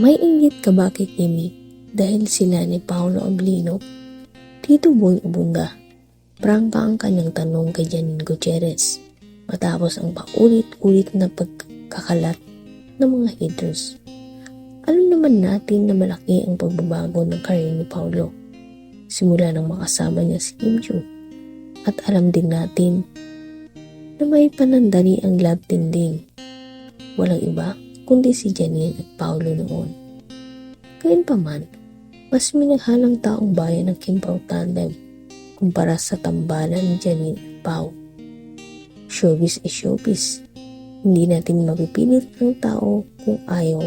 May inggit ka ba kay Kimi dahil sila ni Paolo Ablino? Tito Boy Ubunda, prangka ang kanyang tanong kay Janine Gutierrez matapos ang paulit-ulit na pagkakalat ng mga haters. Alam naman natin na malaki ang pagbabago ng career ni Paolo simula nang makasama niya si Kim Joo. At alam din natin na may panandali ang love tending. Walang iba kundi si Janine at Paolo noon. Gayunpaman, mas minaghalang taong bayan ng Kim Pao tandem kumpara sa tambalan ni Janine at Pao. Showbiz is showbiz. Hindi natin mapipilit ang tao kung ayaw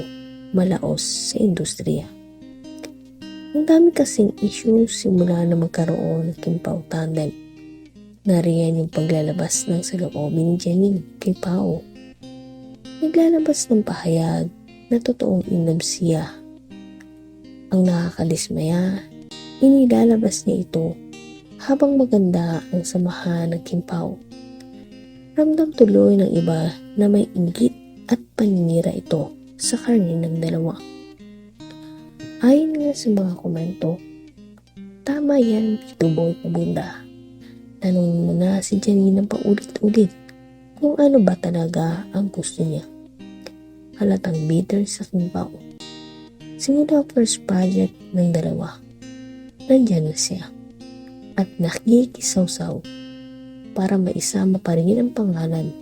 malaos sa industriya. Ang dami kasing issues simula na magkaroon ng Kim Pao tandem. Nariyan yung paglalabas ng saloobin ni Janine kay Pao. Naglalabas ng pahayag na totoong inlove siya. Ang nakakalismaya, inilalabas niya ito habang maganda ang samahan ng Kim Pao. Ramdam tuloy ng iba na may inggit at paninira ito sa karne ng dalawa. Ayon nga sa mga komento, tama yan, Tito Boy Kabunda. Tanong mo na si Janine ng paulit-ulit kung ano ba talaga ang gusto niya. Halatang bitter sa kimpaw. Simula first project ng dalawa, nandyan na siya. At nakikisaw-saw para maisama pa rin ang pangalan.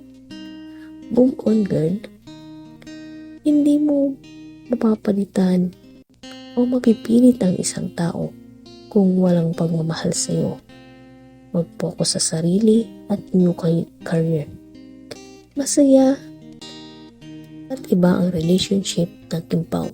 Boom on girl, hindi mo mapapalitan o mapipilit ang isang tao kung walang pagmamahal sa iyo. Mag-focus sa sarili at kay- career. Masaya at iba ang relationship ng Kim Pao